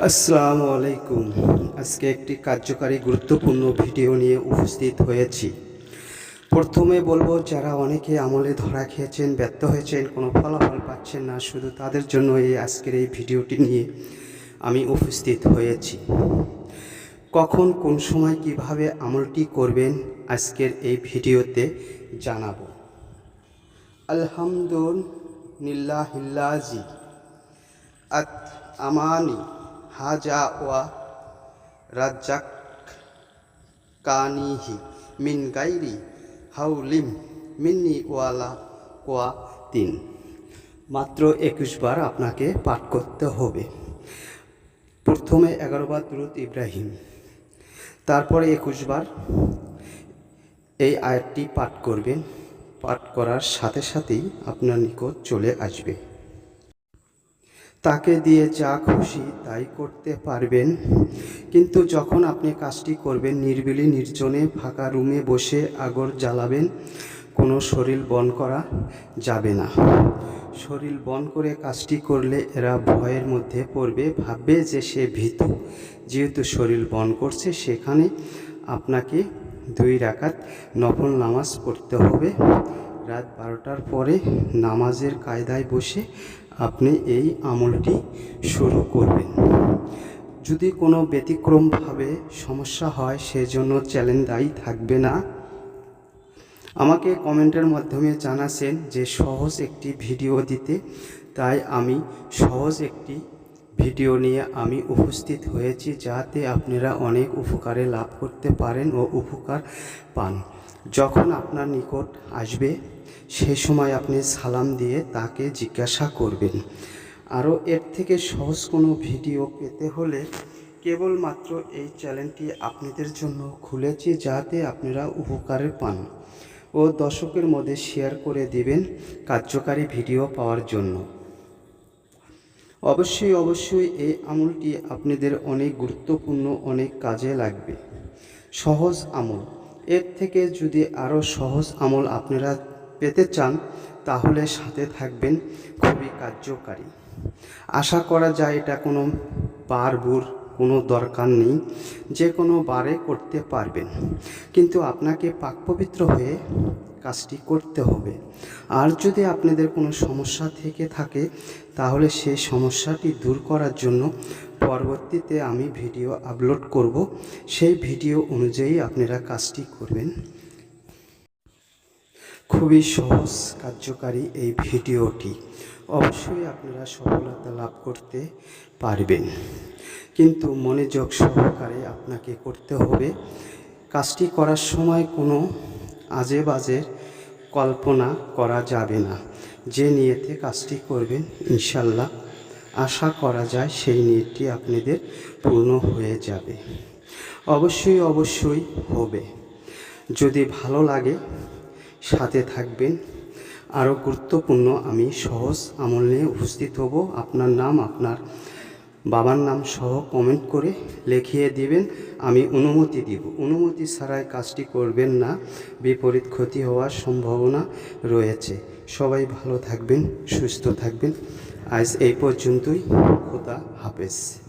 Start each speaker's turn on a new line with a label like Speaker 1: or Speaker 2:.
Speaker 1: আসসালামু আলাইকুম। আজকে একটি কার্যকারী গুরুত্বপূর্ণ ভিডিও নিয়ে উপস্থিত হয়েছি। প্রথমে বলব, যারা অনেকে আমলে ধরা খেয়েছেন, ব্যর্থ হয়েছেন, কোনো ফলাফল পাচ্ছেন না, শুধু তাদের জন্য এই আজকের এই ভিডিওটি নিয়ে আমি উপস্থিত হয়েছি। কখন, কোন সময়, কীভাবে আমলটি করবেন, আজকের এই ভিডিওতে জানাব। আলহামদুলিল্লাহিল্লাজি। আত, আমানি। হাজা ওয়া রাজ্জাক কানিহি মিন গাইরি হাউলিম মিন্নি ওয়ালা কোয়া তিন। মাত্র একুশ বার আপনাকে পাঠ করতে হবে। প্রথমে এগারো বার ইব্রাহিম। তারপরে একুশ বার এই আয়াতটি পাঠ করবেন। পাঠ করার সাথে সাথেই আপনার নিকট চলে আসবে। তাকে দিয়ে যা খুশি তাই করতে পারবেন। কিন্তু যখন আপনি কাজটি করবেন, নির্বিলি নির্জনে ফাঁকা রুমে বসে আগর জ্বালাবেন, কোনো শরীর বন করা যাবে না। শরীর বন করে কাজটি করলে এরা ভয়ের মধ্যে পড়বে, ভাববে যে সে ভীত। যেহেতু শরীর বন করছে, সেখানে আপনাকে দুই রাকাত নফল নামাজ পড়তে হবে। রাত বারোটার পরে নামাজের কায়দায় বসে আপনি এই আমলটি শুরু করবেন। যদি কোনো ব্যতিক্রমভাবে সমস্যা হয়, সেজন্য চ্যালেঞ্জ দায়ী থাকবে না। আমাকে কমেন্টের মাধ্যমে জানাছেন যে সহজ একটি ভিডিও দিতে, তাই আমি সহজ একটি ভিডিও নিয়ে আমি উপস্থিত হয়েছি যাতে আপনারা অনেক উপকারে লাভ করতে পারেন ও উপকার পান। যখন আপনার নিকট আসবে, সে সময় আপনি সালাম দিয়ে তাকে জিজ্ঞাসা করবেন। আরও এর থেকে সহজ কোনো ভিডিও পেতে হলে কেবলমাত্র এই চ্যানেলটি আপনাদের জন্য খুলেছি যাতে আপনারা উপকারে পান ও দর্শকের মধ্যে শেয়ার করে দিবেন কার্যকারী ভিডিও পাওয়ার জন্য। অবশ্যই অবশ্যই এই আমলটি আপনাদের অনেক গুরুত্বপূর্ণ, অনেক কাজে লাগবে। সহজ আমল। এর থেকে যদি আরও সহজ আমল আপনারা পেতে চান, তাহলে সাথে থাকবেন খুবই কার্যকারী। আশা করা যায় এটা কোনো বার বুর কোনো দরকার নেই। যে কোনো বারে করতে পারবেন। কিন্তু আপনাকে পাক পবিত্র হয়ে কাজটি করতে হবে। আর যদি আপনাদের কোনো সমস্যা থেকে থাকে, তাহলে সেই সমস্যাটি দূর করার জন্য পরবর্তীতে আমি ভিডিও আপলোড করব। সেই ভিডিও অনুযায়ী আপনারা কাজটি করবেন। খুবই সহজ কার্যকারী এই ভিডিওটি। অবশ্যই আপনারা সফলতা লাভ করতে পারবেন। কিন্তু মনোযোগ সহকারে আপনাকে করতে হবে। কাজটি করার সময় কোনো আজে বাজে কল্পনা করা যাবে না। যে নিয়েতে কাজটি করবেন ইনশাল্লাহ আশা করা যায় সেই নিয়তটি আপনাদের পূর্ণ হয়ে যাবে। অবশ্যই অবশ্যই হবে। যদি ভালো লাগে, সাথে থাকবেন। আরও গুরুত্বপূর্ণ, আমি সহজ আমল নিয়ে উপস্থিত হব। আপনার নাম, আপনার বাবার নাম সহ কমেন্ট করে লিখিয়ে দিবেন, আমি অনুমতি দিব। অনুমতি ছাড়াই কাজটি করবেন না, বিপরীত ক্ষতি হওয়ার সম্ভাবনা রয়েছে। সবাই ভালো থাকবেন, সুস্থ থাকবেন। আজ এই পর্যন্তই। খোদা হাফেজ।